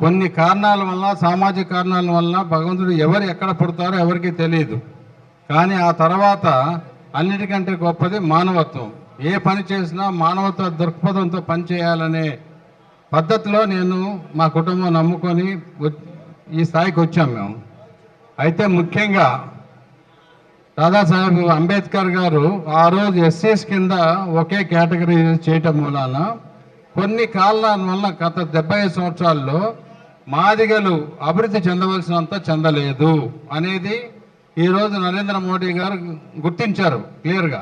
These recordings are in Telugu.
కొన్ని కారణాల వల్ల సామాజిక కారణాల వల్ల భగవంతుడు ఎవరు ఎక్కడ పుడతారో ఎవరికీ తెలియదు. కానీ ఆ తర్వాత అన్నిటికంటే గొప్పది మానవత్వం. ఏ పని చేసినా మానవత్వ దృక్పథంతో పనిచేయాలనే పద్ధతిలో నేను మా కుటుంబం నమ్ముకొని ఈ స్థాయికి వచ్చాం మేము. అయితే ముఖ్యంగా దాదాసాహెబ్ అంబేద్కర్ గారు ఆ రోజు ఎస్సీస్ కింద ఒకే కేటగిరీ చేయటం మూలాన కొన్ని కాలాల వల్ల గత డెబ్బై సంవత్సరాల్లో మాదిగలు అభివృద్ధి చెందవలసినంత చెందలేదు అనేది ఈరోజు నరేంద్ర మోడీ గారు గుర్తించారు క్లియర్గా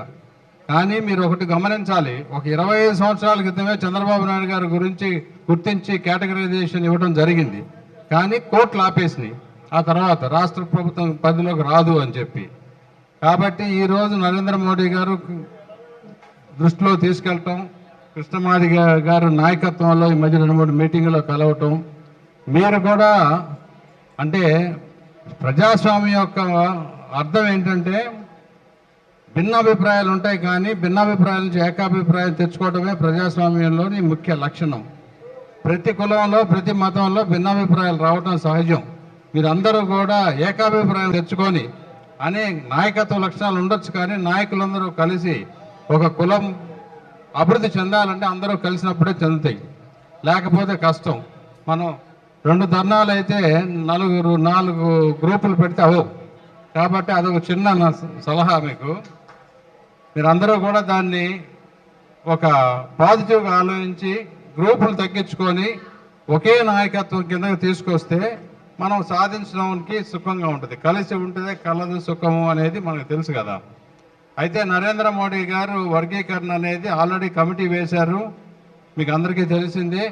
కానీ మీరు ఒకటి గమనించాలి ఒక ఇరవై ఐదు సంవత్సరాల క్రితమే చంద్రబాబు నాయుడు గారి గురించి గుర్తించి కేటగరైజేషన్ ఇవ్వడం జరిగింది. కానీ కోర్టులు ఆపేసినాయి. ఆ తర్వాత రాష్ట్ర ప్రభుత్వం పరిధిలోకి రాదు అని చెప్పి. కాబట్టి ఈరోజు నరేంద్ర మోడీ గారు దృష్టిలో తీసుకెళ్ళటం కృష్ణమాది గారు నాయకత్వంలో ఈ మధ్య రెండు మూడు మీటింగ్లో కలవటం మీరు కూడా అంటే ప్రజాస్వామ్యం యొక్క అర్థం ఏంటంటే భిన్నాభిప్రాయాలు ఉంటాయి కానీ భిన్నాభిప్రాయాల నుంచి ఏకాభిప్రాయం తెచ్చుకోవడమే ప్రజాస్వామ్యంలోని ముఖ్య లక్షణం. ప్రతి కులంలో ప్రతి మతంలో భిన్నాభిప్రాయాలు రావడం సహజం. మీరందరూ కూడా ఏకాభిప్రాయం తెచ్చుకొని అనే నాయకత్వ లక్షణాలు ఉండొచ్చు కానీ నాయకులందరూ కలిసి ఒక కులం అభివృద్ధి చెందాలంటే అందరూ కలిసినప్పుడే చెందుతాయి. లేకపోతే కష్టం. మనం రెండు ధర్నాలు అయితే నలుగురు నాలుగు గ్రూపులు పెడితే అవో కాబట్టి అదొక చిన్న సలహా మీకు. మీరందరూ కూడా దాన్ని ఒక పాజిటివ్గా ఆలోచించి గ్రూపులు తగ్గించుకొని ఒకే నాయకత్వం కింద తీసుకొస్తే మనం సాధించడానికి సుఖంగా ఉంటుంది. కలిసి ఉంటేనే కలదు సుఖము అనేది మనకు తెలుసు కదా. అయితే నరేంద్ర మోడీ గారు వర్గీకరణ అనేది ఆల్రెడీ కమిటీ వేశారు. మీకు అందరికీ తెలిసిందే.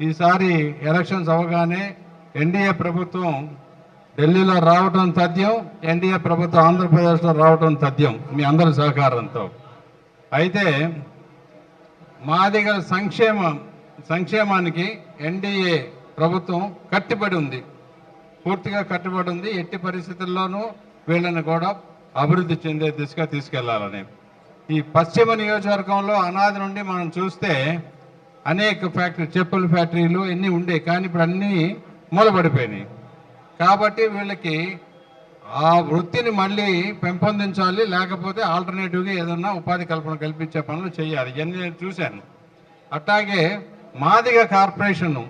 ఈసారి ఎలక్షన్స్ అవగానే ఎన్డీఏ ప్రభుత్వం ఢిల్లీలో రావటం తథ్యం ఎన్డీఏ ప్రభుత్వం ఆంధ్రప్రదేశ్లో రావటం తథ్యం మీ అందరి సహకారంతో. అయితే మాదిగల సంక్షేమ సంక్షేమానికి ఎన్డీఏ ప్రభుత్వం కట్టుబడి ఉంది. పూర్తిగా కట్టుబడి ఉంది. ఎట్టి పరిస్థితుల్లోనూ వీళ్ళని కూడా అభివృద్ధి చెందే దిశగా తీసుకెళ్ళాలని. ఈ పశ్చిమ నియోజకవర్గంలో అనాది నుండి మనం చూస్తే అనేక ఫ్యాక్టరీ చెప్పుల ఫ్యాక్టరీలు ఎన్ని ఉండే కానీ ఇప్పుడు అన్నీ మూలబడిపోయినాయి. కాబట్టి వీళ్ళకి ఆ వృత్తిని మళ్ళీ పెంపొందించాలి లేకపోతే ఆల్టర్నేటివ్గా ఏదన్నా ఉపాధి కల్పన కల్పించే పనులు చేయాలి. ఇవన్నీ నేను చూశాను. అట్లాగే మాదిగ కార్పొరేషన్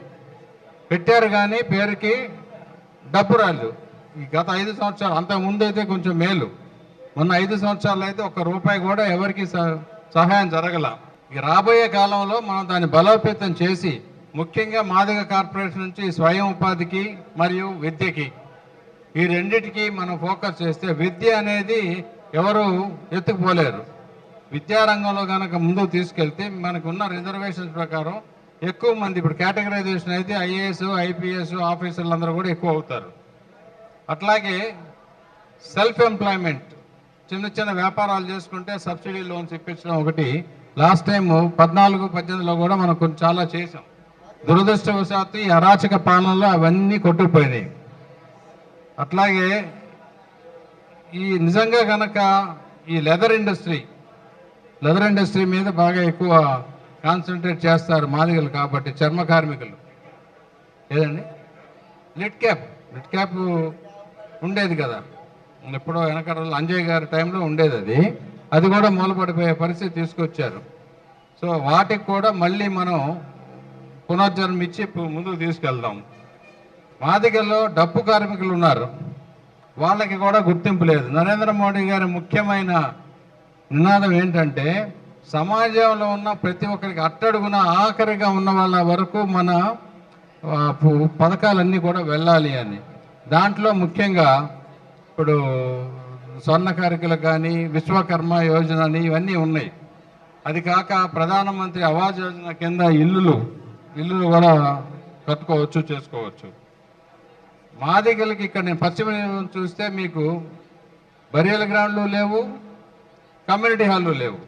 పెట్టారు కానీ పేరుకి డబ్బు రాళ్ళు గత ఐదు సంవత్సరాలు అంతకుముందు అయితే కొంచెం మేలు. మొన్న ఐదు సంవత్సరాలు అయితే ఒక్క రూపాయి కూడా ఎవరికి సహాయం జరగల. రాబోయే కాలంలో మనం దాన్ని బలోపేతం చేసి ముఖ్యంగా మాదిగ కార్పొరేషన్ నుంచి స్వయం ఉపాధికి మరియు విద్యకి ఈ రెండిటికి మనం ఫోకస్ చేస్తే విద్య అనేది ఎవరు ఎత్తుకుపోలేరు. విద్యారంగంలో కనుక ముందుకు తీసుకెళ్తే మనకు ఉన్న రిజర్వేషన్స్ ప్రకారం ఎక్కువ మంది ఇప్పుడు కేటగరైజేషన్ అయితే ఐఏఎస్ ఐపీఎస్ ఆఫీసర్లు అందరూ కూడా ఎక్కువ అవుతారు. అట్లాగే సెల్ఫ్ ఎంప్లాయ్మెంట్ చిన్న చిన్న వ్యాపారాలు చేసుకుంటే సబ్సిడీ లోన్స్ ఇప్పించడం ఒకటి లాస్ట్ టైం పద్నాలుగు పద్దెనిమిదిలో కూడా మనం కొంచెం చాలా చేసాం దురదృష్టవశాత్తు ఈ అరాచక పాలనలో అవన్నీ కొట్టుకుపోయినాయి. అట్లాగే ఈ నిజంగా కనుక ఈ లెదర్ ఇండస్ట్రీ లెదర్ ఇండస్ట్రీ మీద బాగా ఎక్కువ కాన్సన్ట్రేట్ చేస్తారు మాదిగలు కాబట్టి చర్మ కార్మికులు. ఏదండి? Lit cap. లిట్ క్యాప్ ఉండేది కదా. ఎప్పుడో వెనకడ అంజయ్ గారి టైంలో ఉండేది అది. అది కూడా మూలపడిపోయే పరిస్థితి తీసుకొచ్చారు. సో వాటికి కూడా మళ్ళీ మనం పునర్జన్మ ఇచ్చి ముందుకు తీసుకెళ్దాం. మాదిగల్లో డప్పు కార్మికులు ఉన్నారు. వాళ్ళకి కూడా గుర్తింపు లేదు. నరేంద్ర మోడీ గారి ముఖ్యమైన నినాదం ఏంటంటే సమాజంలో ఉన్న ప్రతి ఒక్కరికి అట్టడుగున ఆఖరిగా ఉన్న వాళ్ళ వరకు మన పథకాలన్నీ కూడా వెళ్ళాలి అని. దాంట్లో ముఖ్యంగా ఇప్పుడు స్వర్ణకారికలు కానీ విశ్వకర్మ యోజన అని ఇవన్నీ ఉన్నాయి. అది కాక ప్రధానమంత్రి ఆవాస్ యోజన కింద ఇల్లులు ఇల్లులు కూడా కట్టుకోవచ్చు చేసుకోవచ్చు. మాదిగలకి ఇక్కడ నేను పశ్చిమ చూస్తే మీకు బరియల గ్రౌండ్లు లేవు కమ్యూనిటీ హాల్లు లేవు.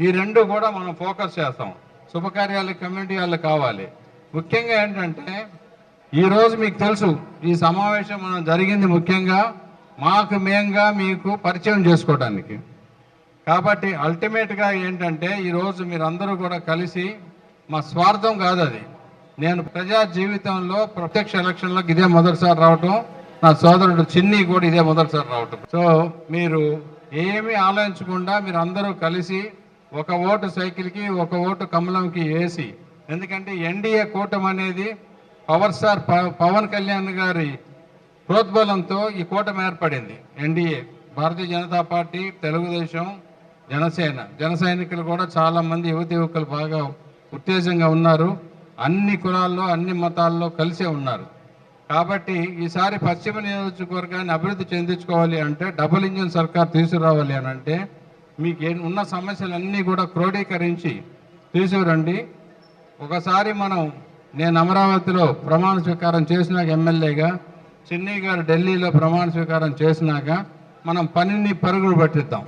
ఈ రెండు కూడా మనం ఫోకస్ చేస్తాం. శుభకార్యాలు కమ్యూనిటీ హాళ్ళు కావాలి. ముఖ్యంగా ఏంటంటే ఈరోజు మీకు తెలుసు ఈ సమావేశం మనం జరిగింది ముఖ్యంగా మాకు మేంగా మీకు పరిచయం చేసుకోవడానికి. కాబట్టి అల్టిమేట్గా ఏంటంటే ఈరోజు మీరందరూ కూడా కలిసి మా స్వార్థం కాదు అది. నేను ప్రజా జీవితంలో ప్రత్యక్ష ఎలక్షన్లకు ఇదే మొదటిసారి రావటం నా సోదరుడు చిన్ని కూడా ఇదే మొదటిసారి రావటం. సో మీరు ఏమీ ఆలోచించకుండా మీరు అందరూ కలిసి ఒక ఓటు సైకిల్కి ఒక ఓటు కమలంకి వేసి ఎందుకంటే ఎన్డీఏ కూటమి అనేది పవర్ స్టార్ పవన్ కళ్యాణ్ గారి ప్రోద్బలంతో ఈ కూటమి ఏర్పడింది. NDA Bharatiya Janata party Telugu Desam Janasena. జన సైనికులు కూడా చాలా మంది యువతి యువకులు బాగా ఉత్తేజంగా ఉన్నారు. అన్ని కులాల్లో అన్ని మతాల్లో కలిసే ఉన్నారు. కాబట్టి ఈసారి పశ్చిమ నియోజకవర్గాన్ని అభివృద్ధి చెందించుకోవాలి అంటే డబుల్ ఇంజిన్ సర్కార్ తీసుకురావాలి అని అంటే మీకు ఏ- ఉన్న సమస్యలన్నీ కూడా క్రోడీకరించి తీసుకురండి. ఒకసారి మనం నేను అమరావతిలో ప్రమాణ స్వీకారం చేసినాక ఎమ్మెల్యేగా చిన్ని గారు ఢిల్లీలో ప్రమాణ స్వీకారం చేసినాక మనం పనిని పరుగులు పట్టిద్దాం.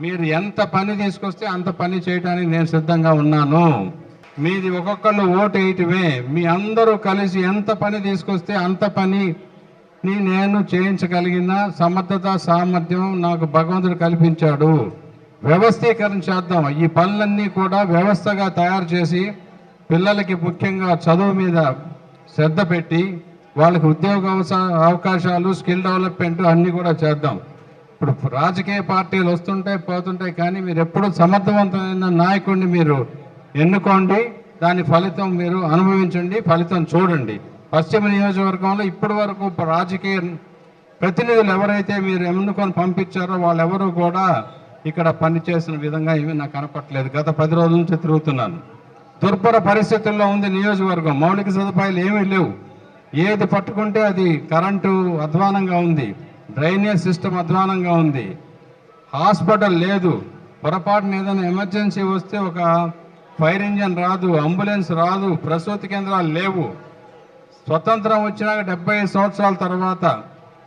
మీరు ఎంత పని తీసుకొస్తే అంత పని చేయడానికి నేను సిద్ధంగా ఉన్నాను. మీది ఒక్కొక్కళ్ళు ఓటు వేయటమే. మీ అందరూ కలిసి ఎంత పని తీసుకొస్తే అంత పని ని నేను చేయించగలిగిన సమర్థత సామర్థ్యం నాకు భగవంతుడు కల్పించాడు. వ్యవస్థీకరణ చేద్దాం ఈ పనులన్నీ కూడా వ్యవస్థగా తయారు చేసి పిల్లలకి ముఖ్యంగా చదువు మీద శ్రద్ధ పెట్టి వాళ్ళకి ఉద్యోగ అవకాశాలు స్కిల్ డెవలప్మెంట్ అన్నీ కూడా చేద్దాం. ఇప్పుడు రాజకీయ పార్టీలు వస్తుంటాయి పోతుంటాయి కానీ మీరు ఎప్పుడు సమర్థవంతమైన నాయకుడిని మీరు ఎన్నుకోండి. దాని ఫలితం మీరు అనుభవించండి ఫలితం చూడండి. పశ్చిమ నియోజకవర్గంలో ఇప్పటి వరకు రాజకీయ ప్రతినిధులు ఎవరైతే మీరు ఎన్నుకొని పంపించారో వాళ్ళెవరూ కూడా ఇక్కడ పనిచేసిన విధంగా ఏమీ నాకు కనపట్లేదు గత పది రోజుల నుంచి తిరుగుతున్నాను. దుర్భర పరిస్థితుల్లో ఉంది నియోజకవర్గం. మౌలిక సదుపాయాలు ఏమీ లేవు. ఏది పట్టుకుంటే అది కరెంటు అధ్వానంగా ఉంది డ్రైనేజ్ సిస్టమ్ అధ్వానంగా ఉంది. హాస్పిటల్ లేదు. పొరపాటున ఏదైనా ఎమర్జెన్సీ వస్తే ఒక ఫైర్ ఇంజన్ రాదు అంబులెన్స్ రాదు ప్రసూతి కేంద్రాలు లేవు. స్వతంత్రం వచ్చినాక డెబ్బై సంవత్సరాల తర్వాత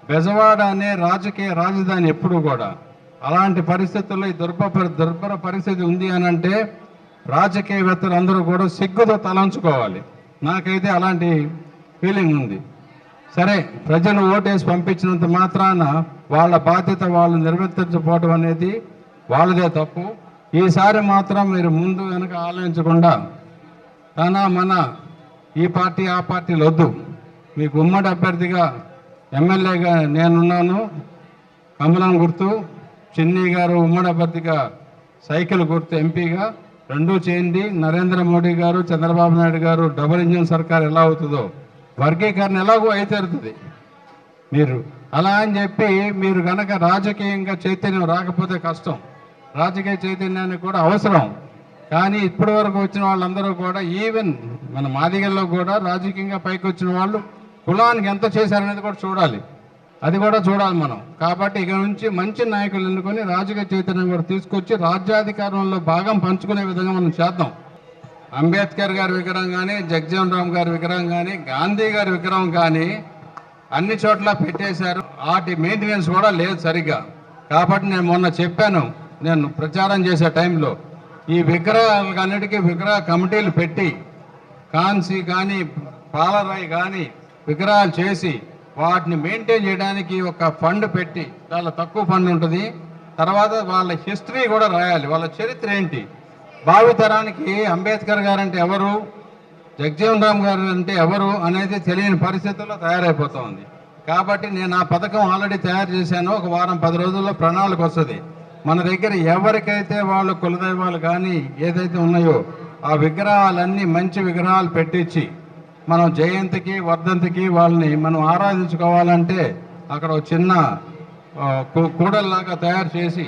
బెజవాడ అనే రాజకీయ రాజధాని ఎప్పుడు కూడా. అలాంటి పరిస్థితుల్లో ఈ దుర్భర దుర్భర పరిస్థితి ఉంది అని అంటే రాజకీయవేత్తలు అందరూ కూడా సిగ్గుతో తలంచుకోవాలి. నాకైతే అలాంటి ఫీలింగ్ ఉంది. సరే ప్రజలు ఓటేసి పంపించినంత మాత్రాన వాళ్ళ బాధ్యత వాళ్ళు నిర్వర్తించకపోవడం అనేది వాళ్ళదే తప్పు. ఈసారి మాత్రం మీరు ముందు వెనక ఆలోచించకుండా తన మన ఈ పార్టీ ఆ పార్టీలు వద్దు. మీకు ఉమ్మడి అభ్యర్థిగా ఎమ్మెల్యేగా నేనున్నాను. కమలం గుర్తు చిన్ని గారు ఉమ్మడి అభ్యర్థిగా సైకిల్ గుర్తు ఎంపీగా. రెండూ చేయండి. నరేంద్ర మోడీ గారు చంద్రబాబు నాయుడు గారు డబుల్ ఇంజిన్ సర్కార్ ఎలా అవుతుందో వర్గీకరణ ఎలాగో అయితేరుతుంది. మీరు అలా అని చెప్పి మీరు కనుక రాజకీయంగా చైతన్యం రాకపోతే కష్టం. రాజకీయ చైతన్యానికి కూడా అవసరం. కానీ ఇప్పటి వరకు వచ్చిన వాళ్ళందరూ కూడా ఈవెన్ మన మాదిగల్లో కూడా రాజకీయంగా పైకి వచ్చిన వాళ్ళు కులానికి ఎంత చేశారనేది కూడా చూడాలి. అది కూడా చూడాలి మనం. కాబట్టి ఇక నుంచి మంచి నాయకులు ఎన్నుకొని రాజకీయ చైతన్యం కూడా తీసుకొచ్చి రాజ్యాధికారంలో భాగం పంచుకునే విధంగా మనం చేద్దాం. అంబేద్కర్ గారి విగ్రహం కానీ జగ్జీవన్ రామ్ గారి విగ్రహం కానీ గాంధీ గారి విగ్రహం కానీ అన్ని చోట్ల పెట్టేశారు. వాటి మెయింటెనెన్స్ కూడా లేదు సరిగ్గా. కాబట్టి నేను మొన్న చెప్పాను నేను ప్రచారం చేసే టైంలో ఈ విగ్రహాలన్నిటికీ విగ్రహ కమిటీలు పెట్టి కాన్సీ కానీ పాలరాయి కానీ విగ్రహాలు చేసి వాటిని మెయింటైన్ చేయడానికి ఒక ఫండ్ పెట్టి చాలా తక్కువ ఫండ్ ఉంటుంది. తర్వాత వాళ్ళ హిస్టరీ కూడా రాయాలి. వాళ్ళ చరిత్ర ఏంటి? భావితరానికి అంబేద్కర్ గారు అంటే ఎవరు? జగజీవన్ రామ్ గారు అంటే ఎవరు అనేది తెలియని పరిస్థితుల్లో తయారైపోతుంది. కాబట్టి నేను ఆ పథకం ఆల్రెడీ తయారు చేశాను. ఒక వారం పది రోజుల్లో ప్రణాళిక వస్తుంది. మన దగ్గర ఎవరికైతే వాళ్ళు కులదైవాలు కానీ ఏదైతే ఉన్నాయో ఆ విగ్రహాలన్నీ మంచి విగ్రహాలు పెట్టించి మనం జయంతికి వర్ధంతికి వాళ్ళని మనం ఆరాధించుకోవాలంటే అక్కడ ఒక చిన్న కూడల్లాగా తయారు చేసి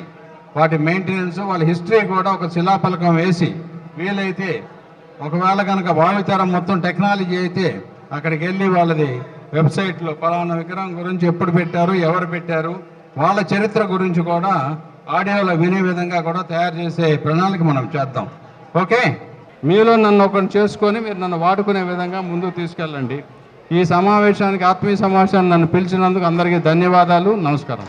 వాటి మెయింటెనెన్స్ వాళ్ళ హిస్టరీ కూడా ఒక శిలాఫలకం వేసి వీలైతే ఒకవేళ కనుక భావితరం మొత్తం టెక్నాలజీ అయితే అక్కడికి వెళ్ళి వాళ్ళది వెబ్సైట్లో పలానా విగ్రహం గురించి ఎప్పుడు పెట్టారు ఎవరు పెట్టారు వాళ్ళ చరిత్ర గురించి కూడా ఆడియోలో వినే విధంగా కూడా తయారు చేసే ప్రణాళిక మనం చేద్దాం. ఓకే? మీలో నన్ను ఒకరిని చేసుకొని మీరు నన్ను వాడుకునే విధంగా ముందుకు తీసుకెళ్ళండి. ఈ సమావేశానికి ఆత్మీయ సమావేశాన్ని నన్ను పిలిచినందుకు అందరికీ ధన్యవాదాలు నమస్కారం.